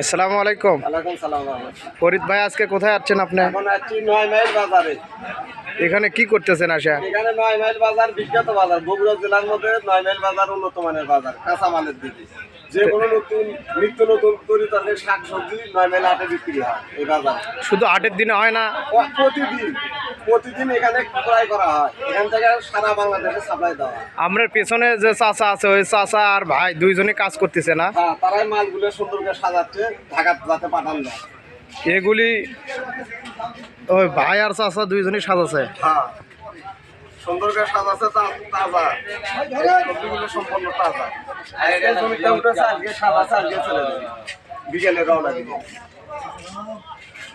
আসসালামু আলাইকুম। ফরিদ ভাই আজকে কোথায় আছেন আপনি? এখন আছি নয় মাইল বাজারে। এখানে কি করতেছেন আসা এখানে নয় মাইল বাজার বিখ্যাত বাজার। বগুড়া জেলার মধ্যে নয় মাইল বাজার উন্নত মানের বাজার কাঁচামালের দিকে। যে কোনো নতুন নিত্য নতুন তরি তরকারি শাক সবজি নয় মাইল হাটে বিক্রি হয় এই বাজার। শুধু আটের দিনে হয় না? প্রতিদিন প্রতিদিন এখানে ক্রয় করা হয়। এখান থেকে সারা বাংলাদেশে সাপ্লাই দেওয়া হয়। আমরা পেছনে যে চাচা আছে ওই চাচা আর ভাই দুইজনে কাজ করতেছে না? হ্যাঁ তারাই মালগুলো সুন্দর করে সাজাচ্ছে ঢাকা যাতে পাঠান যায় এগুলি ওই ভাই আর চাচা দুইজনই সাজাছে হ্যাঁ সুন্দর করে সাজাচ্ছে তাজা। সবজিগুলো সম্পূর্ণ তাজা। জমিতে উঠেছে আজকে সাজাচ্ছে আজকে চলে যাবে। বিকেলে রওনা দিবে।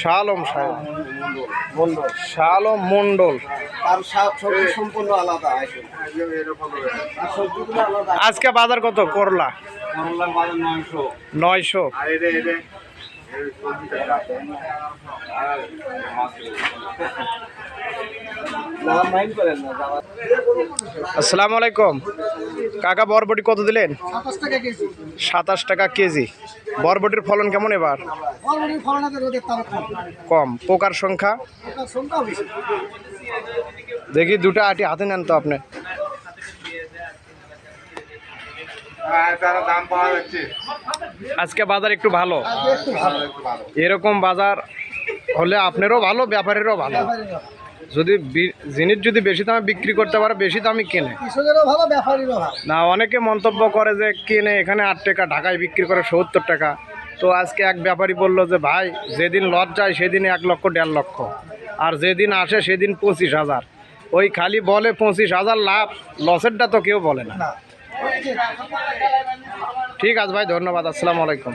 শাহ আলম সাহেব। শাহ আলম মন্ডল। তার সবজি সম্পূর্ণ আলাদা আজকে বাজার কত? করলা। করলার বাজার নয়শো। নয়শো। আসসালামু আলাইকুম। কাকা বরবটি কত দিলেন? সাতাশ টাকা কেজি। বরবটির ফলন কেমন এবার? কম। পোকার সংখ্যা? দেখি দুটো আটি হাতে নেন তো আপনি। আজকে বাজার একটু ভালো। এরকম বাজার হলে আপনারও ভালো। ব্যাপারেরও ভালো। যদি জিনিস যদি বেশি দামে বিক্রি করতে পারে বেশি দামে কেনে। না অনেকে মন্তব্য করে যে কিনে এখানে আট টাকা ঢাকায় বিক্রি করে সত্তর টাকা। তো আজকে এক ব্যাপারী বলল যে ভাই যেদিন লজ যায় সেদিন এক লক্ষ দেড় লক্ষ। আর যেদিন আসে সেদিন পঁচিশ হাজার। ওই খালি বলে পঁচিশ হাজার লাভ লসেরটা তো কেউ বলে না। ঠিক আছে ভাই ধন্যবাদ আসসালামু আলাইকুম।